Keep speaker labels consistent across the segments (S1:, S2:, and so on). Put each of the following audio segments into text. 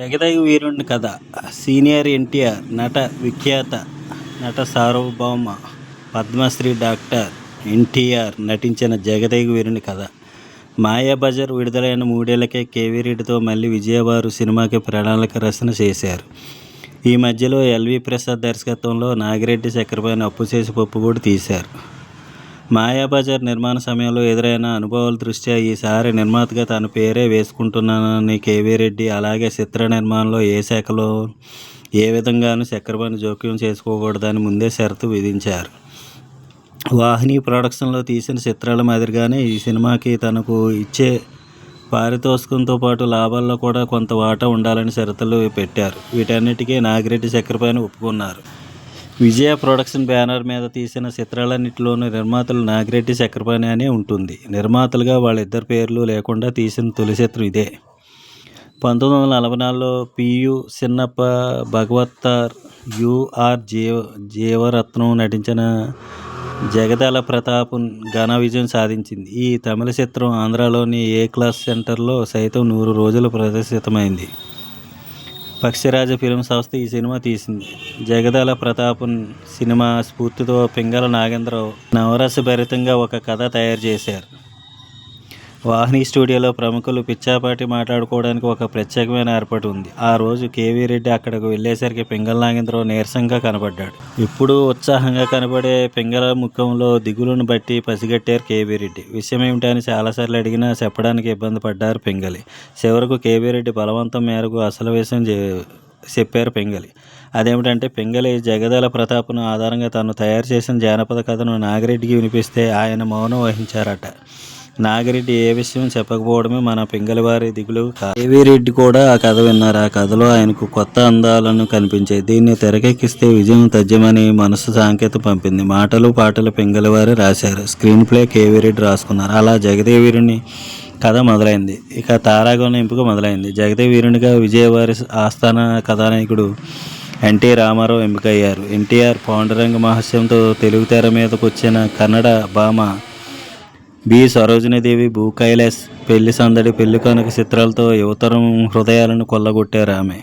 S1: జగదయ్య వీరుని కథ. సీనియర్ ఎన్టీఆర్ నట విఖ్యాత నట సార్వభౌమ పద్మశ్రీ డాక్టర్ ఎన్టీఆర్ నటించిన జగదయ్య వీరుని కథ. మాయాబజార్ విడుదలైన మూడేళ్ళకే కేవీ రెడ్డితో మళ్ళీ విజయవారు సినిమాకి ప్రణాళిక రచన చేశారు. ఈ మధ్యలో ఎల్వి ప్రసాద్ దర్శకత్వంలో నాగిరెడ్డి చక్రపాణి అప్పు చేసి పప్పు కూడా తీశారు. మాయాబజార్ నిర్మాణ సమయంలో ఎదురైన అనుభవాల దృష్ట్యా ఈసారి నిర్మాతగా తన పేరే వేసుకుంటున్నానని కేవీ రెడ్డి అలాగే చిత్ర నిర్మాణంలో ఏ శాఖలో ఏ విధంగానూ చక్రపాణి జోక్యం చేసుకోకూడదని ముందే షరతు విధించారు. వాహిని ప్రొడక్షన్లో తీసిన చిత్రాల మాదిరిగానే ఈ సినిమాకి తనకు ఇచ్చే పారితోషికంతో పాటు లాభాల్లో కూడా కొంత వాటా ఉండాలని షరతులు పెట్టారు. వీటన్నిటికీ నాగిరెడ్డి చక్రపాణి ఒప్పుకున్నారు. విజయ ప్రొడక్షన్ బ్యానర్ మీద తీసిన చిత్రాలన్నింటిలోనూ నిర్మాతలు నాగిరెడ్డి చక్రపాణి అనే ఉంటుంది. నిర్మాతలుగా వాళ్ళిద్దరి పేర్లు లేకుండా తీసిన తొలి చిత్రం ఇదే. పంతొమ్మిది వందల నలభై నాలుగులో పియు చిన్నప్ప భగవత్తార్ యుఆర్ జీవ జీవరత్నం నటించిన జగదాల ప్రతాప్ ఘన విజయం సాధించింది. ఈ తమిళ చిత్రం ఆంధ్రాలోని ఏ క్లాస్ సెంటర్లో సైతం నూరు రోజులు ప్రదర్శితమైంది. పక్షిరాజ ఫిల్మ్ సంస్థ ఈ సినిమా తీసింది. జగదాల ప్రతాపన్ సినిమా స్ఫూర్తితో పింగళ నాగేంద్రరావు నవరసభరితంగా ఒక కథ తయారు చేశారు. వాహిని స్టూడియోలో ప్రముఖులు పిచ్చాపాటి మాట్లాడుకోవడానికి ఒక ప్రత్యేకమైన ఏర్పాటు ఉంది. ఆ రోజు కేవీ రెడ్డి అక్కడికి వెళ్ళేసరికి పింగళ నాగేంద్రరావు నీరసంగా కనబడ్డాడు. ఇప్పుడు ఉత్సాహంగా కనబడే పింగళ ముఖంలో దిగులను బట్టి పసిగట్టారు కేవీ రెడ్డి. విషయం ఏమిటని చాలాసార్లు అడిగినా చెప్పడానికి ఇబ్బంది పడ్డారు పింగళి. చివరకు కేవీ రెడ్డి బలవంతం మేరకు అసలు విషయం చెప్పారు పింగళి. అదేమిటంటే పింగళి జగదల ప్రతాప్ను ఆధారంగా తాను తయారు చేసిన జానపద కథను నాగిరెడ్డికి వినిపిస్తే ఆయన మౌనం వహించారట. నాగిరెడ్డి ఏ విషయం చెప్పకపోవడమే మన పింగలివారి దిగులు కేవీ రెడ్డి కూడా ఆ కథ విన్నారు. ఆ కథలో ఆయనకు కొత్త అందాలను కనిపించాయి దీన్ని తెరకెక్కిస్తే విజయం తథ్యమని మనసు సాంకేతం పంపింది. మాటలు పాటలు పింగలివారే రాశారు. స్క్రీన్ ప్లే కేవీ రెడ్డి రాసుకున్నారు. అలా జగదేవీరుని కథ మొదలైంది. ఇక తారాగణ ఎంపిక మొదలైంది. జగదేవీరునిగా విజయవారి ఆస్థాన కథానాయకుడు ఎన్టీ రామారావు ఎంపికయ్యారు. ఎన్టీఆర్ పాండురంగ మహస్యంతో తెలుగు తెర మీదకు వచ్చిన కన్నడ భామ బి. సరోజినీదేవి భూ కైలాస్ పెళ్ళి సందడి పెళ్ళి కనుక చిత్రాలతో యువతరం హృదయాలను కొల్లగొట్టారు ఆమె.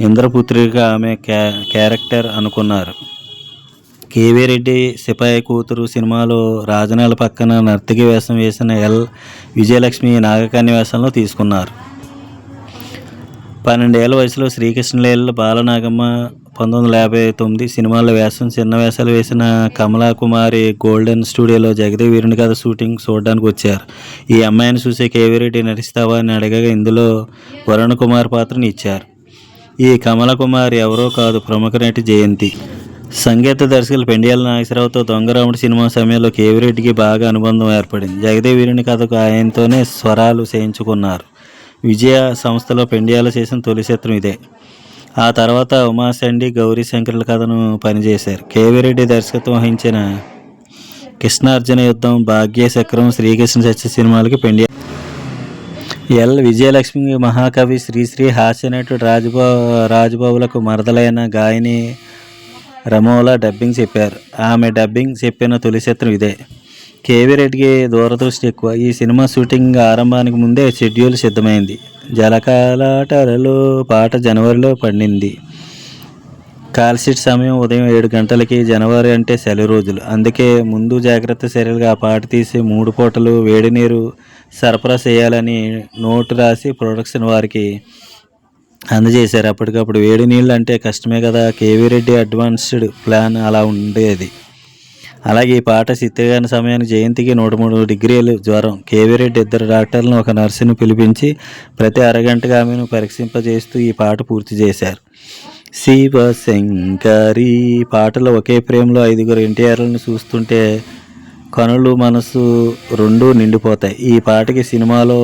S1: ఇంద్రపుత్రిగా ఆమె క్యా క్యారెక్టర్ అనుకున్నారు. కేవీ రెడ్డి సిపాయి కూతురు సినిమాలో రాజనాల పక్కన నర్తకి వేషం వేసిన ఎల్. విజయలక్ష్మి నాగకన్య వేషంలో తీసుకున్నారు. పన్నెండేళ్ళ వయసులో శ్రీకృష్ణలీల బాలనాగమ్మ పంతొమ్మిది వందల యాభై తొమ్మిది సినిమాల్లో వేసం చిన్న వేషాలు వేసిన కమలా కుమారి గోల్డెన్ స్టూడియోలో జగదేవ్ వీరుని కథ షూటింగ్ చూడడానికి వచ్చారు. ఈ అమ్మాయిని చూసే కేవీరెడ్డి నటిస్తావా అని అడగగా ఇందులో వరుణ్ కుమార్ పాత్రని ఇచ్చారు. ఈ కమల కుమార్ ఎవరో కాదు ప్రముఖ నటి జయంతి. సంగీత దర్శకులు పెండియాల నాగేశ్వరరావుతో దొంగరాముడు సినిమా సమయంలో కేవిరెడ్డికి బాగా అనుబంధం ఏర్పడింది. జగదేవ్ వీరుని కథకు ఆయనతోనే స్వరాలు చేయించుకున్నారు. విజయ సంస్థలో పెండియాల చేసిన తొలి చిత్రం ఇదే. ఆ తర్వాత ఉమాశండి గౌరీ శంకర్ల కథను పనిచేశారు. కేవిరెడ్డి దర్శకత్వం వహించిన కృష్ణార్జున యుద్ధం భాగ్య చక్రం శ్రీకృష్ణ సత్య సినిమాలకి పెండి ఎల్. విజయలక్ష్మి మహాకవి శ్రీశ్రీ హాస్యనటుడు రాజబా రాజబాబులకు మరదలైన గాయని రమోలా డబ్బింగ్ చెప్పారు. ఆమె డబ్బింగ్ చెప్పిన తొలి చిత్రం ఇదే. కేవీ రెడ్డికి దూరదృష్టి ఎక్కువ. ఈ సినిమా షూటింగ్ ఆరంభానికి ముందే షెడ్యూల్ సిద్ధమైంది. జలకాలాటలలో పాట జనవరిలో పండింది. కాల్షీట్ సమయం ఉదయం ఏడు గంటలకి జనవరి అంటే సెలవు రోజులు. అందుకే ముందు జాగ్రత్త చర్యలుగా ఆ పాట తీసి మూడు పూటలు వేడి నీరు సరఫరా చేయాలని నోటు రాసి ప్రొడక్షన్ వారికి అందజేశారు. అప్పటికప్పుడు వేడి నీళ్ళు అంటే కష్టమే కదా. కేవీ రెడ్డి అడ్వాన్స్డ్ ప్లాన్ అలా ఉండేది. అలాగే ఈ పాట చిత్రీకరణ సమయానికి జయంతికి నూట మూడు డిగ్రీలు జ్వరం. కేవీరెడ్డి ఇద్దరు డాక్టర్లను ఒక నర్సును పిలిపించి ప్రతి అరగంటగా ఆమెను పరీక్షింపజేస్తూ ఈ పాట పూర్తి చేశారు. శివశంకరి పాటలో ఒకే ప్రేమలో ఐదుగురు ఎన్టీఆర్లను చూస్తుంటే కనులు మనసు రెండు నిండిపోతాయి. ఈ పాటకి సినిమాలో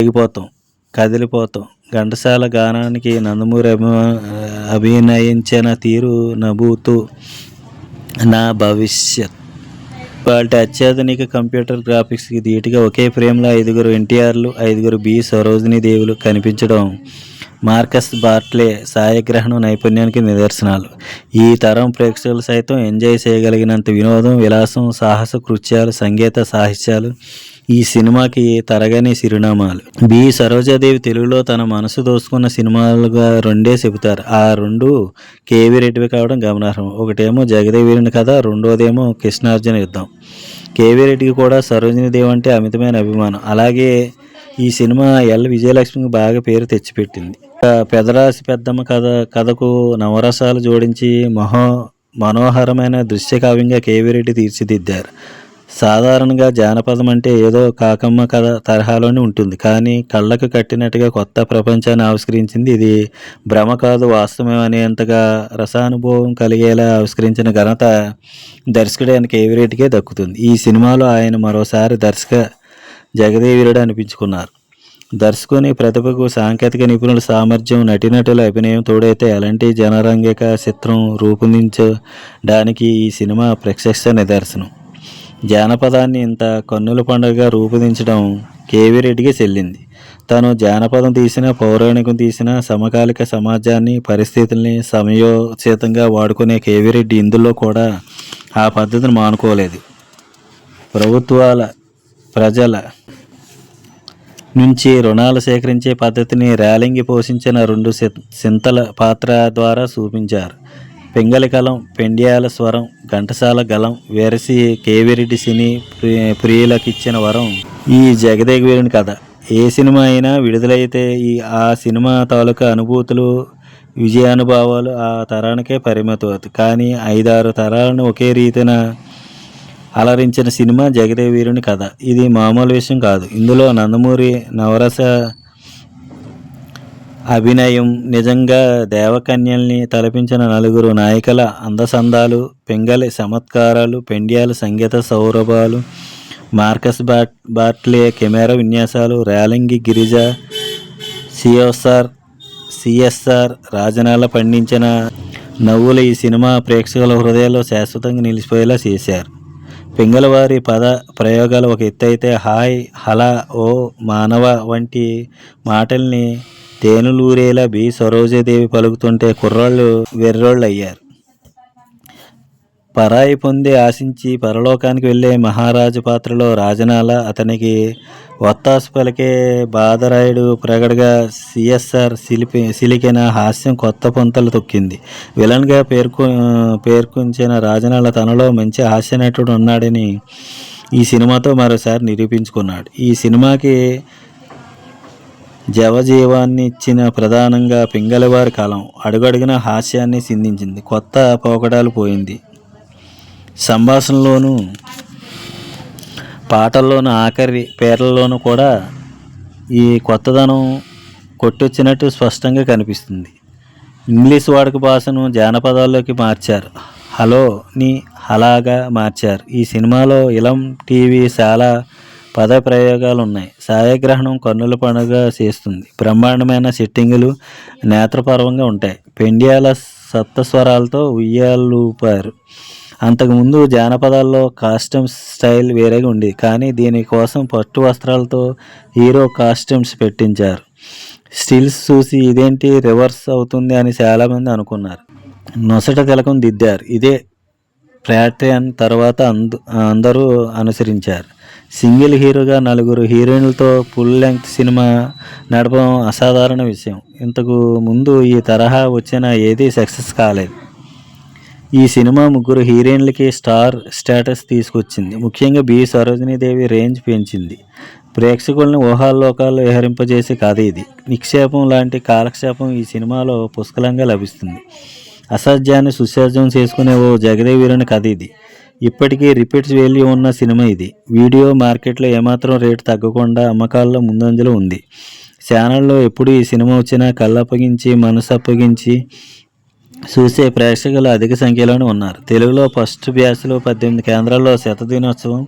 S1: దిగిపోతాం కదిలిపోతాం. ఘంటసాల గానానికి నందమూరి అభినయించిన తీరు నవ్వుతూ నా భవిష్యత్ వాళ్ళ అత్యాధునిక కంప్యూటర్ గ్రాఫిక్స్కి ధీటుగా ఒకే ఫ్రేమ్లో ఐదుగురు ఎన్టీఆర్లు ఐదుగురు బి సరోజినీ దేవులు కనిపించడం. మార్కస్ బార్ట్లే ఛాయాగ్రహణం నైపుణ్యానికి నిదర్శనాలు. ఈ తరం ప్రేక్షకులు సైతం ఎంజాయ్ చేయగలిగినంత వినోదం విలాసం సాహస కృత్యాలు సంగీత సాహిత్యాలు ఈ సినిమాకి తరగని చిరునామాలు బి. సరోజాదేవి తెలుగులో తన మనసు దోసుకున్న సినిమాలుగా రెండే చెబుతారు. ఆ రెండు కేవీ రెడ్డివి కావడం గమనార్హం. ఒకటేమో జగదేవీరుని కథ రెండోదేమో కృష్ణార్జున యుద్ధం. కేవీ రెడ్డికి కూడా సరోజిని దేవి అంటే అమితమైన అభిమానం. అలాగే ఈ సినిమా ఎల్. విజయలక్ష్మికి బాగా పేరు తెచ్చిపెట్టింది. పెదరాశి పెద్దమ్మ కథ కథకు నవరసాలు జోడించి మహో మనోహరమైన దృశ్య కావ్యంగా కేవీ రెడ్డి తీర్చిదిద్దారు. సాధారణంగా జానపదం అంటే ఏదో కాకమ్మ కథ తరహాలోనే ఉంటుంది. కానీ కళ్ళకు కట్టినట్టుగా కొత్త ప్రపంచాన్ని ఆవిష్కరించింది ఇది. భ్రమ కాదు వాస్తవం అనేంతగా రసానుభవం కలిగేలా ఆవిష్కరించిన ఘనత దర్శకుడు ఆయన కేవీ దక్కుతుంది. ఈ సినిమాలో ఆయన మరోసారి దర్శక జగదేవీరుడు అనిపించుకున్నారు. దర్శకుని ప్రతిభకు సాంకేతిక నిపుణుల సామర్థ్యం నటినటుల అభినయం తోడైతే ఎలాంటి జనరంగిక చిత్రం రూపొందించడానికి ఈ సినిమా ప్రత్యక్ష నిదర్శనం. జానపదాన్ని ఇంత కన్నుల పండుగగా రూపొందించడం కేవీరెడ్డికి చెల్లింది. తను జానపదం తీసిన పౌరాణికం తీసిన సమకాలిక సమాజాన్ని పరిస్థితుల్ని సమయోచితంగా వాడుకునే కేవీరెడ్డి ఇందులో కూడా ఆ పద్ధతిని మానుకోలేదు. ప్రభుత్వాల ప్రజల నుంచి రుణాలు సేకరించే పద్ధతిని ర్యాలింగి పోషించిన రెండు సి- సింతల పాత్ర ద్వారా చూపించారు. పింగళి కలం పెండ్యాల స్వరం ఘంటసాల గలం వెరసి కేవిరెడ్డి సినీ ప్రి- ప్రియులకు ఇచ్చిన వరం. ఈ జగదేగవీరుని కథ. ఏ సినిమా అయినా విడుదలైతే ఈ ఆ సినిమా తాలూకా అనుభూతులు విజయానుభవాలు ఆ తరానికే పరిమితం అవుతాయి కానీ ఐదారు తరాలను ఒకే రీతిన అలరించిన సినిమా జగదేవ్ వీరుని కథ. ఇది మామూలు విషయం కాదు. ఇందులో నందమూరి నవరస అభినయం నిజంగా దేవకన్యల్ని తలపించిన నలుగురు నాయకుల అందసందాలు పింగళి చమత్కారాలు పెండ్యాల సంగీత సౌరభాలు మార్కస్ బాట్ బాట్లే కెమెరా విన్యాసాలు రేలంగి గిరిజ సిఎస్ఆర్ సిఎస్ఆర్ రాజనాల పండించిన నవ్వులు ఈ సినిమా ప్రేక్షకుల హృదయాల్లో శాశ్వతంగా నిలిచిపోయేలా చేశారు. పింగళవారి పద ప్రయోగాలు ఒక ఎత్తు అయితే హాయ్ హలా ఓ మానవ వంటి మాటల్ని తేనులూరేలా బి. సరోజదేవి పలుకుతుంటే కుర్రాళ్ళు వెర్రోళ్ళు అయ్యారు పరాయి పొంది ఆశించి పరలోకానికి వెళ్ళే మహారాజు పాత్రలో రాజనాల అతనికి వత్తాసు పలికే బాదరాయుడు ప్రగడగా సిఎస్ఆర్ సిలిపి సిలికిన హాస్యం కొత్త పొంతలు తొక్కింది. విలన్గా పేర్కొ పేర్కొంచిన రాజనాల తనలో మంచి హాస్య నటుడు ఉన్నాడని ఈ సినిమాతో మరోసారి నిరూపించుకున్నాడు. ఈ సినిమాకి జవజీవాన్ని ఇచ్చిన ప్రధానంగా పింగళవారి కాలం అడుగడుగున హాస్యాన్ని సిందించింది. కొత్త పోకడాలు పోయింది. సంభాషణలోనూ పాటల్లోనూ ఆఖరి పేర్లలోనూ కూడా ఈ కొత్తదనం కొట్టొచ్చినట్టు స్పష్టంగా కనిపిస్తుంది. ఇంగ్లీష్ వాడుక భాషను జానపదాల్లోకి మార్చారు. హలోని హలాగా మార్చారు. ఈ సినిమాలో ఇలం టీవీ చాలా పద ప్రయోగాలు ఉన్నాయి సాయగ్రహణం కన్నుల పండుగ చేస్తుంది. బ్రహ్మాండమైన సెట్టింగులు నేత్రపర్వంగా ఉంటాయి. పెండ్యాల సప్తస్వరాలతో ఉయ్యాలూపారు. అంతకుముందు జానపదాల్లో కాస్ట్యూమ్స్ స్టైల్ వేరేగా ఉంది కానీ దీనికోసం పట్టు వస్త్రాలతో హీరో కాస్ట్యూమ్స్ పెట్టించారు. స్టిల్స్ చూసి ఇదేంటి రివర్స్ అవుతుంది అని చాలామంది అనుకున్నారు. నొసట తిలకం దిద్దారు. ఇదే ప్యాటర్న్ తర్వాత అంద అందరూ అనుసరించారు. సింగిల్ హీరోగా నలుగురు హీరోయిన్లతో ఫుల్ లెంగ్త్ సినిమా నడపడం అసాధారణ విషయం. ఇంతకు ముందు ఈ తరహా వచ్చిన ఏదీ సక్సెస్ కాలేదు. ఈ సినిమా ముగ్గురు హీరోయిన్లకి స్టార్ స్టేటస్ తీసుకొచ్చింది. ముఖ్యంగా బి. సరోజినీదేవి రేంజ్ పెంచింది. ప్రేక్షకుల్ని ఊహాల్లోకాల్లో విహరింపజేసే కథ ఇది. నిక్షేపం లాంటి కాలక్షేపం ఈ సినిమాలో పుష్కలంగా లభిస్తుంది. అసాధ్యాన్ని సుసాధ్యం చేసుకునే ఓ జగదేవీరుని కథ ఇది. ఇప్పటికీ రిపీట్స్ వేల్యూ ఉన్న సినిమా ఇది. వీడియో మార్కెట్లో ఏమాత్రం రేటు తగ్గకుండా అమ్మకాల్లో ముందంజలో ఉంది. ఛానల్లో ఎప్పుడు ఈ సినిమా వచ్చినా కళ్ళప్పగించి మనసు అప్పగించి చూసే ప్రేక్షకులు అధిక సంఖ్యలోనే ఉన్నారు. తెలుగులో ఫస్ట్ బ్యాచ్లో పద్దెనిమిది కేంద్రాల్లో శత దినోత్సవం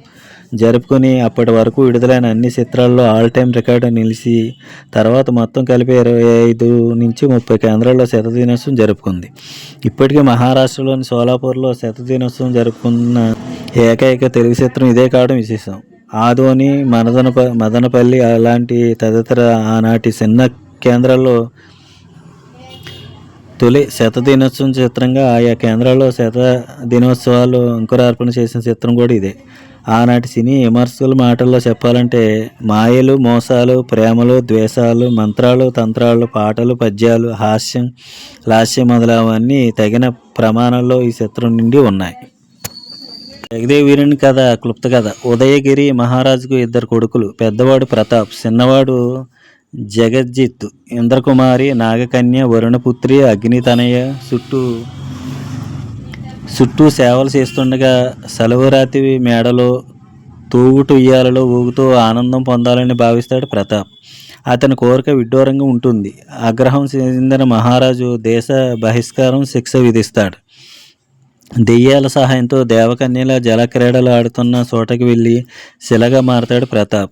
S1: జరుపుకొని అప్పటి వరకు విడుదలైన అన్ని చిత్రాల్లో ఆల్ టైమ్ రికార్డు నిలిచి తర్వాత మొత్తం కలిపి ఇరవై ఐదు నుంచి ముప్పై కేంద్రాల్లో శతదినోత్సవం జరుపుకుంది. ఇప్పటికే మహారాష్ట్రలోని సోలాపూర్లో శతదినోత్సవం జరుపుకున్న ఏకైక తెలుగు చిత్రం ఇదే కావడం విశేషం. ఆదోని మదనప మదనపల్లి అలాంటి తదితర ఆనాటి చిన్న కేంద్రాల్లో తొలి శత దినోత్సవం చిత్రంగా ఆయా కేంద్రాల్లో శత దినోత్సవాలు అంకురార్పణ చేసిన చిత్రం కూడా ఇదే. ఆనాటి సినీ విమర్శకుల మాటల్లో చెప్పాలంటే మాయలు మోసాలు ప్రేమలు ద్వేషాలు మంత్రాలు తంత్రాలు పాటలు పద్యాలు హాస్యం లాస్యం మొదలవన్నీ తగిన ప్రమాణంలో ఈ చిత్రం నుండి ఉన్నాయి. జగదేవ్ వీరుని కథ క్లుప్త కథ. ఉదయగిరి మహారాజుకు ఇద్దరు కొడుకులు పెద్దవాడు ప్రతాప్ చిన్నవాడు జగజ్జిత్ ఇంద్రకుమారి నాగకన్య వరుణపుత్రి అగ్నితనయ చుట్టూ చుట్టూ సేవలు చేస్తుండగా సెలవురాతి మేడలో తూగుటు ఉయ్యాలలో ఊగుతూ ఆనందం పొందాలని భావిస్తాడు ప్రతాప్. అతని కోరిక విడ్డూరంగా ఉంటుంది. ఆగ్రహం చెందిన మహారాజు దేశ బహిష్కారం శిక్ష విధిస్తాడు. దెయ్యాల సహాయంతో దేవకన్యల జలక్రీడలు ఆడుతున్న చోటకి వెళ్ళి శిలగా మారతాడు ప్రతాప్.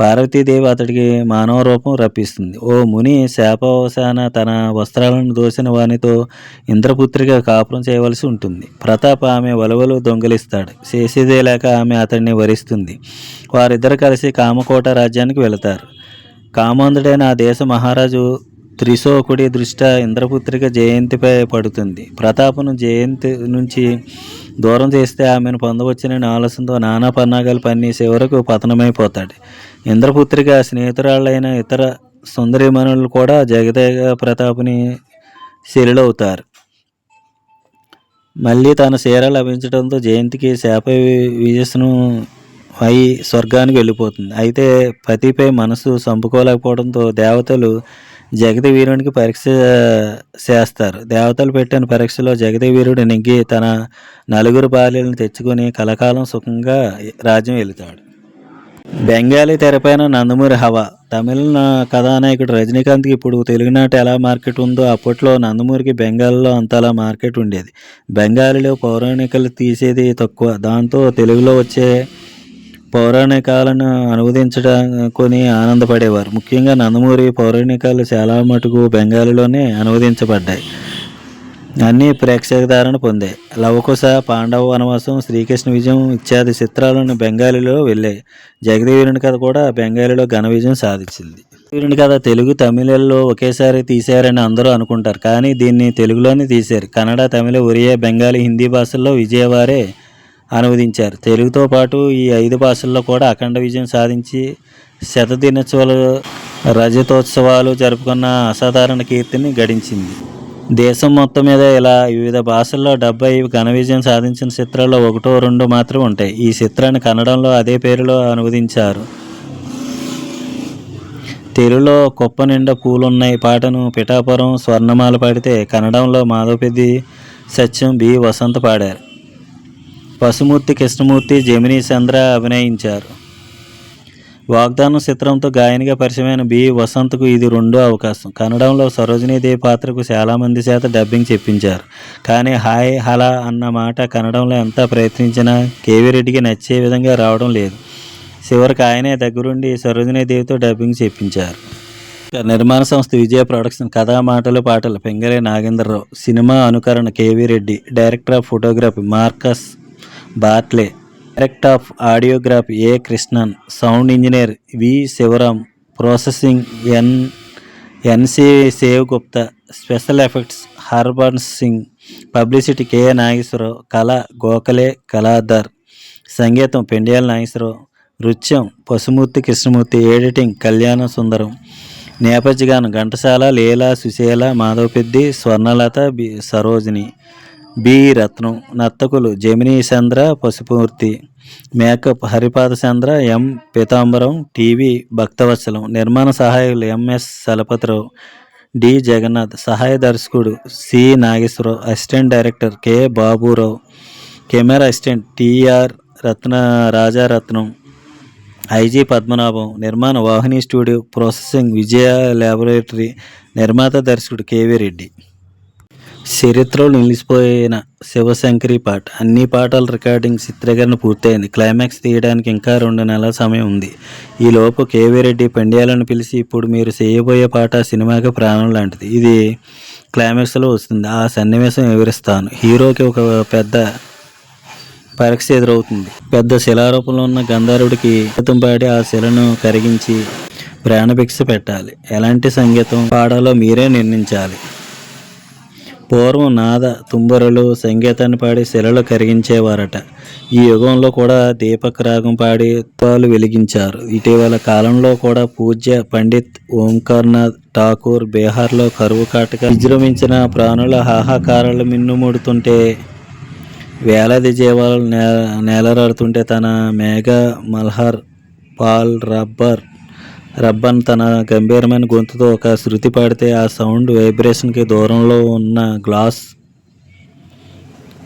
S1: పార్వతీదేవి అతడికి మానవ రూపం రప్పిస్తుంది. ఓ ముని శాపవశాన తన వస్త్రాలను దోసిన వానితో ఇంద్రపుత్రిగా కాపురం చేయవలసి ఉంటుంది. ప్రతాప్ ఆమె వలవలు దొంగిలిస్తాడు. చేసేదే లేక ఆమె అతడిని వరిస్తుంది. వారిద్దరు కలిసి కామకోట రాజ్యానికి వెళతారు. కామాంధుడైన ఆ దేశ మహారాజు త్రిశోకుడి దృష్ట్యా ఇంద్రపుత్రిక జయంతిపై పడుతుంది. ప్రతాపను జయంతి నుంచి దూరం చేస్తే ఆమెను పొందవచ్చని ఆలోచనతో నానా పన్నాగాలు పన్ని చివరకు పతనమైపోతాడు. ఇంద్రపుత్రిక స్నేహితురాళ్ళైన ఇతర సుందరిమణులు కూడా జగదేగ ప్రతాపుని శిలవుతారు మళ్ళీ తన చీర లభించడంతో జయంతికి శాప విజస్ను అయి స్వర్గానికి వెళ్ళిపోతుంది. అయితే పతిపై మనసు చంపుకోలేకపోవడంతో దేవతలు జగతి వీరునికి పరీక్ష చేస్తారు. దేవతలు పెట్టిన పరీక్షలో జగతి వీరుడు నెగ్గి తన నలుగురు భార్యలను తెచ్చుకొని కలకాలం సుఖంగా రాజ్యం వెళుతాడు. బెంగాలీ తెరపైన నందమూరి హవా. తమిళ కథానాయకుడు రజనీకాంత్కి ఇప్పుడు తెలుగునాట ఎలా మార్కెట్ ఉందో అప్పట్లో నందమూరికి బెంగాల్లో అంతలా మార్కెట్ ఉండేది. బెంగాలీలో పౌరాణికలు తీసేది తక్కువ. దాంతో తెలుగులో వచ్చే పౌరాణికాలను అనువదించడం కొని ఆనందపడేవారు. ముఖ్యంగా నందమూరి పౌరాణికాలు చాలా మటుకు బెంగాలీలోనే అనువదించబడ్డాయి. అన్ని ప్రేక్షకధారణ పొందాయి లవకుశ పాండవ వనవాసం శ్రీకృష్ణ విజయం ఇత్యాది చిత్రాలను బెంగాలీలో వెళ్ళాయి జగదేవీరుని కథ కూడా బెంగాలీలో ఘన విజయం సాధించింది. వీరుని కథ తెలుగు తమిళల్లో ఒకేసారి తీశారని అందరూ అనుకుంటారు. కానీ దీన్ని తెలుగులోనే తీశారు. కన్నడ తమిళ ఒరియా బెంగాలీ హిందీ భాషల్లో విజయవారే అనువదించారు. తెలుగుతో పాటు ఈ ఐదు భాషల్లో కూడా అఖండ విజయం సాధించి శత దినోత్సవాలు రజతోత్సవాలు జరుపుకున్న అసాధారణ కీర్తిని గడించింది. దేశం మొత్తం మీద ఇలా వివిధ భాషల్లో డెబ్బై ఘన విజయం సాధించిన చిత్రాల్లో ఒకటో రెండు మాత్రం ఉంటాయి. ఈ చిత్రాన్ని కన్నడంలో అదే పేరులో అనువదించారు. తెలుగులో కుప్ప నిండా పూలున్నాయి. పాటను పిఠాపురం స్వర్ణమాల పాడితే కన్నడంలో మాధవపెద్ది సత్యం బి వసంత పాడారు. పశుమూర్తి కృష్ణమూర్తి జమినీ చంద్ర అభినయించారు. వాగ్దానం చిత్రంతో గాయనిగా పరిచయమైన బి. వసంత్కు ఇది రెండో అవకాశం. కన్నడంలో సరోజినీదేవి పాత్రకు చాలామంది చేత డబ్బింగ్ చెప్పించారు. కానీ హాయ్ హలా అన్న మాట కన్నడంలో ఎంత ప్రయత్నించినా కేవీ రెడ్డికి నచ్చే విధంగా రావడం లేదు. చివరికి ఆయనే దగ్గరుండి సరోజినీదేవితో డబ్బింగ్ చెప్పించారు. నిర్మాణ సంస్థ విజయ ప్రొడక్షన్ కథా మాటలు పాటలు పెంగళే నాగేంద్రరావు సినిమా అనుకరణ KV Reddy director of photography Marcus Bartley direct of audiograph A Krishnan sound engineer V Sivaram processing N NC Sen Gupta special effects Harban Singh publicity K Nageswararao కళ గోఖలే కళాధర్ సంగీతం పెండియాల నాగేశ్వరరావు నృత్యం పశుమూర్తి కృష్ణమూర్తి ఎడిటింగ్ కళ్యాణ సుందరం నేపథ్య గానం Ghantasala Leela Susheela Madhavapeddi Swarnalatha B Sarojini B Ratnam నర్తకులు Jamini Chandra Pasumurthy makeup Haripadachandra M Peethambaram TV Bhaktavatsalam. నిర్మాణ సహాయకులు MS Chalapathirao D Jagannath. సహాయ దర్శకుడు C Nageswararao. Assistant director K Baburao. Camera assistant TR Ratna Rajaratnam IG Padmanabham. నిర్మాణ Vahini studio processing Vijaya laboratory. నిర్మాత దర్శకుడు KV Reddy. చరిత్రలో నిలిచిపోయిన శివశంకరి పాట అన్ని పాటల రికార్డింగ్ చిత్రీకరణ పూర్తయింది. క్లైమాక్స్ తీయడానికి ఇంకా రెండు నెలల సమయం ఉంది. ఈ లోపు కేవీ రెడ్డి పండ్యాలను పిలిచి ఇప్పుడు మీరు చేయబోయే పాట సినిమాకి ప్రాణం లాంటిది. ఇది క్లైమాక్స్లో వస్తుంది. ఆ సన్నివేశం వివరిస్తాను. హీరోకి ఒక పెద్ద పరీక్ష ఎదురవుతుంది. పెద్ద శిలారూపంలో ఉన్న గంధర్వుడికి సంగీతం పాడి ఆ శిలను కరిగించి ప్రాణభిక్ష పెట్టాలి. ఎలాంటి సంగీతం పాడాలో మీరే నిర్ణయించాలి. పూర్వం నాద తుంబరులు సంగీతాన్ని పాడి శిలలు కరిగించేవారట. ఈ యుగంలో కూడా దీపక్ రాగం పాడి దీపాలు వెలిగించారు. ఇటీవల కాలంలో కూడా పూజ్య పండిత్ ఓంకార్నాథ్ ఠాకూర్ బీహార్లో కరువు కాటక విజృంభించిన ప్రాణుల హాహాకారాలు మిన్నుముడుతుంటే వేలాది జీవాలు నేల నేలరాడుతుంటే తన మేఘ మల్హర్ పాల్ రబ్బర్ రబ్బన్ తన గంభీరమైన గొంతుతో ఒక శృతి పాడితే ఆ సౌండ్ వైబ్రేషన్కి దూరంలో ఉన్న గ్లాస్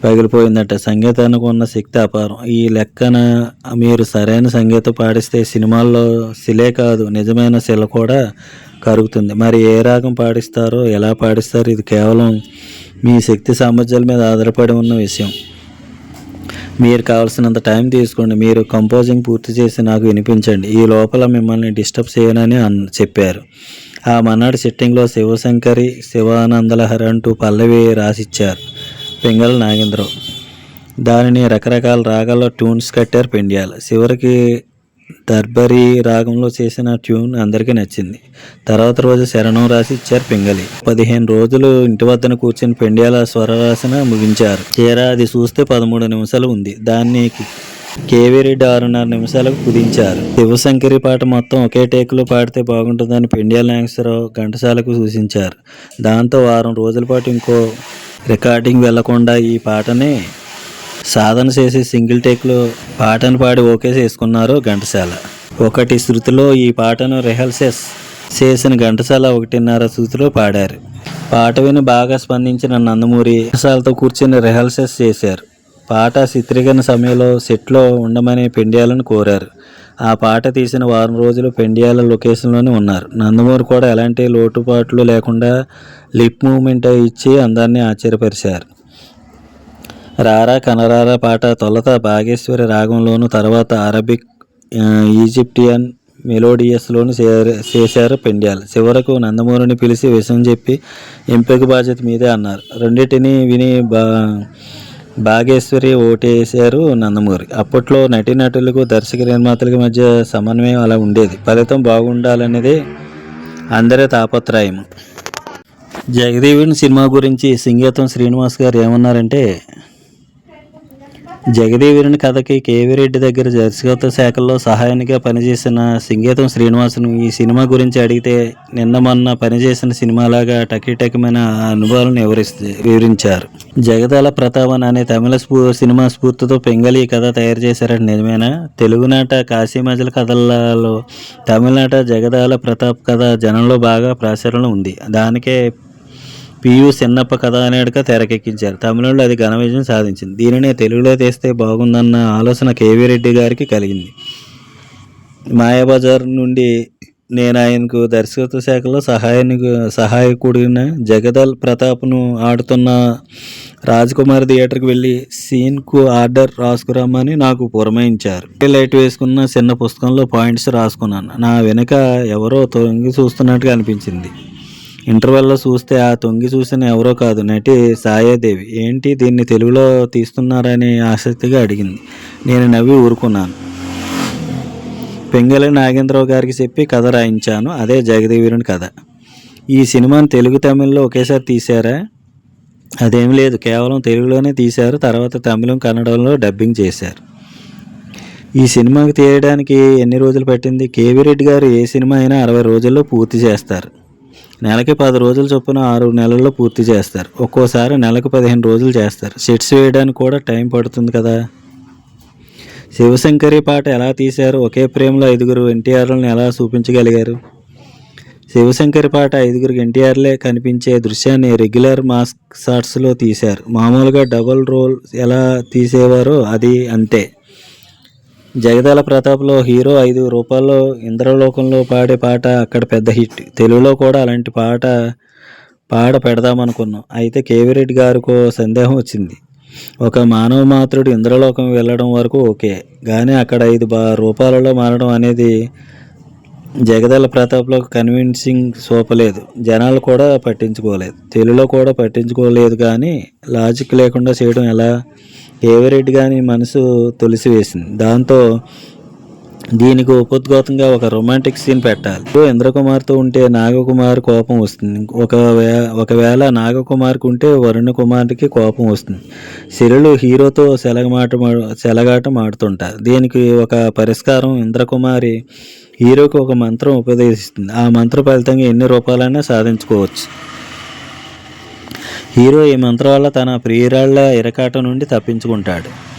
S1: పగిలిపోయిందట. సంగీతానికి ఉన్న శక్తి అపారం. ఈ లెక్కన మీరు సరైన సంగీతం పాడిస్తే సినిమాల్లో శిలే కాదు నిజమైన శిల కూడా కరుగుతుంది. మరి ఏ రాగం పాడిస్తారో ఎలా పాడిస్తారో ఇది కేవలం మీ శక్తి సామర్థ్యాల మీద ఆధారపడి ఉన్న విషయం. మీరు కావాల్సినంత టైం తీసుకోండి. మీరు కంపోజింగ్ పూర్తి చేసి నాకు వినిపించండి. ఈ లోపల మిమ్మల్ని డిస్టర్బ్ చేయనని అన్ చెప్పారు. ఆ మన్నాడు సిట్టింగ్లో శివశంకరి శివానందలహరి అంటూ పల్లవి రాసిచ్చారు. పింగళ నాగేంద్రరావు. దానిని రకరకాల రాగాల్లో ట్యూన్స్ కట్టారు పెండ్యాల. చివరికి దర్బరి రాగంలో చేసిన ట్యూన్ అందరికీ నచ్చింది. తర్వాత రోజు శరణం రాసి ఇచ్చారు పింగళి. పదిహేను రోజులు ఇంటి వద్దన కూర్చుని పెండ్యాల స్వరరాసన ముగించారు. తీరా అది చూస్తే పదమూడు నిమిషాలు ఉంది. దాన్ని కేవీ రెడ్డి ఆరున్నర నిమిషాలకు కుదించారు. శివశంకరి పాట మొత్తం ఒకే టేకులో పాడితే బాగుంటుందని పెండ్యాల నాగేశ్వరరావు ఘంటసాలకు సూచించారు. దాంతో వారం రోజుల పాటు ఇంకో రికార్డింగ్ వెళ్ళకుండా ఈ పాటని సాధన చేసి సింగిల్ టేక్లో పాటను పాడి ఓకే చేసుకున్నారు ఘంటసాల. ఒకటి శృతిలో ఈ పాటను రిహర్సెస్ చేసిన ఘంటసాల ఒకటిన్నర శృతిలో పాడారు. పాట విని బాగా స్పందించిన నందమూరి ఘంటసాలతో కూర్చుని రిహర్సెస్ చేశారు. పాట చిత్రీకరణ సమయంలో సెట్లో ఉండమని పెండ్యాలను కోరారు. ఆ పాట తీసిన వారం రోజులు పెండియాల లొకేషన్లోనే ఉన్నారు. నందమూరి కూడా ఎలాంటి లోటుపాట్లు లేకుండా లిప్ మూమెంట్ ఇచ్చి అందరినీ ఆశ్చర్యపరిచారు. రారా కనరారా పాట తొలత భాగేశ్వరి రాగంలోను తర్వాత అరబిక్ ఈజిప్టియన్ మెలోడియస్లోను చేశారు పెండ్యాల్. చివరకు నందమూరిని పిలిచి విషయం చెప్పి ఎంపిక బాధ్యత మీదే అన్నారు. రెండింటిని విని బా భాగేశ్వరి ఓటేశారు నందమూరి. అప్పట్లో నటీనటులకు దర్శక నిర్మాతలకు మధ్య సమన్వయం అలా ఉండేది. ఫలితం బాగుండాలనేది అందరి తాపత్రయం జగదేవిని సినిమా గురించి సింగీతం శ్రీనివాస్ గారు ఏమన్నారంటే జగదేవీరుని కథకి కేవీ రెడ్డి దగ్గర దర్శకత్వ శాఖల్లో సహాయానిగా పనిచేసిన సింగీతం శ్రీనివాసును ఈ సినిమా గురించి అడిగితే నిన్న మొన్న పనిచేసిన సినిమాలాగా టకీటకమైన అనుభవాలను వివరిస్తూ వివరించారు. జగదాల ప్రతాపన్ అనే తమిళ స్ఫూ సినిమా స్ఫూర్తితో పెంగళి ఈ కథ తయారు చేశారని నిజమేనా? తెలుగునాట కాశీమజల కథలలో తమిళనాట జగదాల ప్రతాప్ కథ జనంలో బాగా ప్రాచుర్యం ఉంది. దానికే పియు చిన్నప్ప కథానాయుడుగా తెరకెక్కించారు. తమిళంలో అది ఘన విజయం సాధించింది. దీనినే తెలుగులో తీస్తే బాగుందన్న ఆలోచన కేవీ రెడ్డి గారికి కలిగింది. మాయాబజార్ నుండి నేను ఆయనకు దర్శకత్వ శాఖలో సహాయానికి సహాయకుడిన జగదల్ ప్రతాప్ను ఆడుతున్న రాజ్కుమార్ థియేటర్కి వెళ్ళి సీన్కు ఆర్డర్ రాసుకురామని నాకు పురమాయించారు. లైట్ వేసుకున్న చిన్న పుస్తకంలో పాయింట్స్ రాసుకున్నాను. నా వెనుక ఎవరో తొంగి చూస్తున్నట్టుగా అనిపించింది. ఇంటర్వెల్లో చూస్తే ఆ తొంగి చూసిన ఎవరో కాదు నటి సాయాదేవి. ఏంటి దీన్ని తెలుగులో తీస్తున్నారని ఆసక్తిగా అడిగింది. నేను నవ్వి ఊరుకున్నాను. పెంగళి నాగేంద్రరావు గారికి చెప్పి కథ రాయించాను. అదే జగదేవీరుని కథ. ఈ సినిమాను తెలుగు తమిళ్ళో ఒకేసారి తీశారా? అదేం లేదు. కేవలం తెలుగులోనే తీశారు. తర్వాత తమిళం కన్నడంలో డబ్బింగ్ చేశారు. ఈ సినిమాకి తీయడానికి ఎన్ని రోజులు పట్టింది? కేవీ రెడ్డి గారు ఏ సినిమా అయినా అరవై రోజుల్లో పూర్తి చేస్తారు. నెలకి పది రోజులు చొప్పున ఆరు నెలల్లో పూర్తి చేస్తారు. ఒక్కోసారి నెలకు పదిహేను రోజులు చేస్తారు. సెట్స్ వేయడానికి కూడా టైం పడుతుంది కదా? శివశంకరి పాట ఎలా తీశారు? ఒకే ప్రేమలో ఐదుగురు ఎన్టీఆర్లను ఎలా చూపించగలిగారు? శివశంకరి పాట ఐదుగురికి ఎన్టీఆర్లే కనిపించే దృశ్యాన్ని రెగ్యులర్ మాస్క్ షాట్స్లో తీశారు. మామూలుగా డబుల్ రోల్ ఎలా తీసేవారో అది అంతే. జగదాల ప్రతాప్లో హీరో ఐదు రూపాయల్లో ఇంద్రలోకంలో పాడే పాట అక్కడ పెద్ద హిట్. తెలుగులో కూడా అలాంటి పాట పాడ పెడదామనుకున్నాం. అయితే కేవిరెడ్డి గారికో సందేహం వచ్చింది. ఒక మానవ మాత్రుడు ఇంద్రలోకం వెళ్ళడం వరకు ఓకే. కానీ అక్కడ ఐదు బా రూపాలలో మారడం అనేది జగదల ప్రతాప్లో కన్విన్సింగ్ చూపలేదు జనాలు కూడా పట్టించుకోలేదు. తెలుగులో కూడా పట్టించుకోలేదు కానీ లాజిక్ లేకుండా చేయడం ఎలా? ఏవిరెడ్డి కానీ మనసు తొలిసి వేసింది దాంతో దీనికి ఉపద్ఘాతంగా ఒక రొమాంటిక్ సీన్ పెట్టాలి. ఇంద్రకుమార్తో ఉంటే నాగకుమార్ కోపం వస్తుంది. ఒకవే ఒకవేళ నాగకుమార్కి ఉంటే వరుణ కుమార్కి కోపం వస్తుంది. శిరులు హీరోతో సెలగమాట సెలగాటం ఆడుతుంటారు దీనికి ఒక పరిష్కారం ఇంద్రకుమారి హీరోకి ఒక మంత్రం ఉపదేశిస్తుంది. ఆ మంత్ర ఫలితంగా ఎన్ని రూపాయలైనా సాధించుకోవచ్చు. హీరో ఈ మంత్రం వల్ల తన ప్రియురాళ్ళ ఇరకాట నుండి తప్పించుకుంటాడు.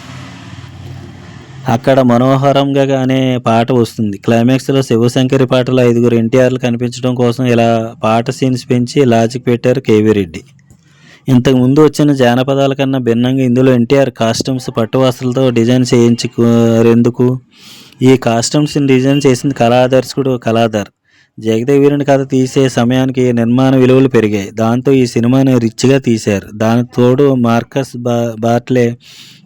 S1: అక్కడ మనోహరంగా అనే పాట వస్తుంది. క్లైమాక్స్లో శివశంకరి పాటలో ఐదుగురు ఎన్టీఆర్లు కనిపించడం కోసం ఇలా పాట సీన్స్ పెంచి లాజిక్ పెట్టారు కేవీ రెడ్డి. ఇంతకు ముందు వచ్చిన జానపదాల కన్నా భిన్నంగా ఇందులో ఎన్టీఆర్ కాస్ట్యూమ్స్ పట్టు వస్త్రాలతో డిజైన్ చేయించుకునేందుకు ఈ కాస్ట్యూమ్స్ని డిజైన్ చేసింది కళాదర్శకుడు కళాధర్. జగదేవీరుని కథ తీసే సమయానికి నిర్మాణ విలువలు పెరిగాయి. దాంతో ఈ సినిమాని రిచ్గా తీశారు. దానికి తోడు మార్కస్ బా బాట్లే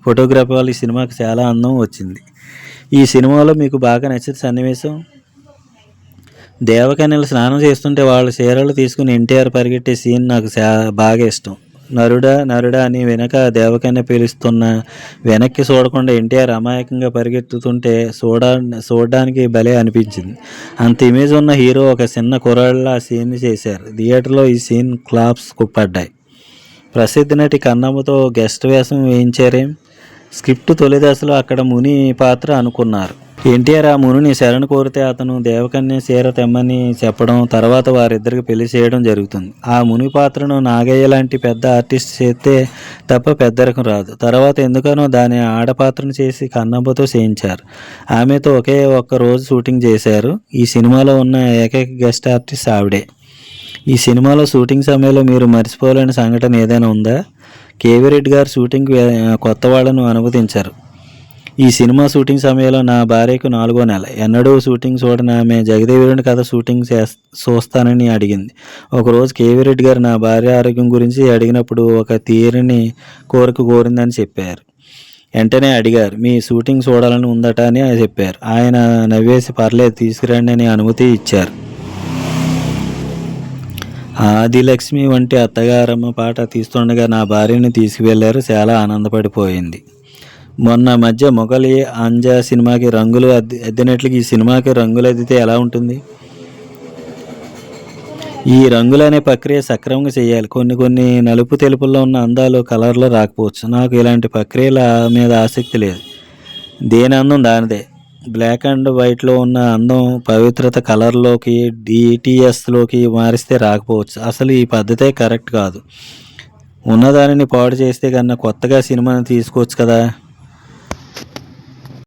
S1: ఫోటోగ్రఫీ వల్ల ఈ సినిమాకి చాలా అందం వచ్చింది. ఈ సినిమాలో మీకు బాగా నచ్చిన సన్నివేశం? దేవకన్యలు స్నానం చేస్తుంటే వాళ్ళ చీరలు తీసుకుని ఎన్టీఆర్ పరిగెట్టే సీన్ నాకు చా- బాగా ఇష్టం. నరుడా నరుడా అని వెనక దేవకన్య పిలుస్తున్న వెనక్కి చూడకుండా ఎన్టీఆర్ అమాయకంగా పరిగెత్తుతుంటే చూడ చూడడానికి భలే అనిపించింది. అంత ఇమేజ్ ఉన్న హీరో ఒక చిన్న కుర్రాళ్ళ ఆ సీన్ని చేశారు థియేటర్లో ఈ సీన్ క్లాప్స్ కుప్పడ్డాయి. ప్రసిద్ధ నటి కన్నమ్మతో గెస్ట్ వేషం వేయించారేం? స్క్రిప్ట్ తొలి దశలో అక్కడ ముని పాత్ర అనుకున్నారు. ఎన్టీఆర్ ఆ మునిని శరణు కోరితే అతను దేవకన్య చీర తెమ్మని చెప్పడం తర్వాత వారిద్దరికి పెళ్ళి చేయడం జరుగుతుంది. ఆ ముని పాత్రను నాగయ్య లాంటి పెద్ద ఆర్టిస్ట్ చేస్తే తప్ప పెద్దరికం రాదు. తర్వాత ఎందుకనో దాని ఆడపాత్రను చేసి కన్నమ్మతో చేయించారు. ఆమెతో ఒకే ఒక్క రోజు షూటింగ్ చేశారు. ఈ సినిమాలో ఉన్న ఏకైక గెస్ట్ ఆర్టిస్ట్ ఆవిడే. ఈ సినిమాలో షూటింగ్ సమయంలో మీరు మర్చిపోలేని సంఘటన ఏదైనా ఉందా? కేవీ రెడ్డి గారు షూటింగ్ కొత్త వాళ్ళను అనుమతించారు. ఈ సినిమా షూటింగ్ సమయంలో నా భార్యకు నాలుగో నెల. ఎన్నడూ షూటింగ్ చూడని ఆమె జగదేవిరెడ్డి కథ షూటింగ్ చేస్ చూస్తానని అడిగింది. ఒకరోజు కేవీ రెడ్డి గారు నా భార్య ఆరోగ్యం గురించి అడిగినప్పుడు ఒక తీరిని కోరిక కోరిందని చెప్పారు. వెంటనే అడిగారు మీ షూటింగ్ చూడాలని ఉందట అని చెప్పారు. ఆయన నవ్వేసి పర్లేదు తీసుకురండి అని అనుమతి ఇచ్చారు. ఆదిలక్ష్మి వంటి అత్తగారమ్మ పాట తీస్తుండగా నా భార్యని తీసుకువెళ్ళారు. చాలా ఆనందపడిపోయింది. మొన్న మధ్య మొగలి అంజా సినిమాకి రంగులు అద్ది అద్దినట్లుగా ఈ సినిమాకి రంగులు అద్దితే ఎలా ఉంటుంది? ఈ రంగులు అనే ప్రక్రియ సక్రమంగా చేయాలి. కొన్ని కొన్ని నలుపు తెలుపుల్లో ఉన్న అందాలు కలర్లో రాకపోవచ్చు. నాకు ఇలాంటి ప్రక్రియల మీద ఆసక్తి లేదు. దేని అందం దానిదే. బ్లాక్ అండ్ వైట్లో ఉన్న అందం పవిత్రత కలర్లోకి డిటిఎస్లోకి మారిస్తే రాకపోవచ్చు. అసలు ఈ పద్ధతే కరెక్ట్ కాదు. ఉన్నదానిని పాడు చేస్తే కన్నా కొత్తగా సినిమాని తీసుకోవచ్చు కదా?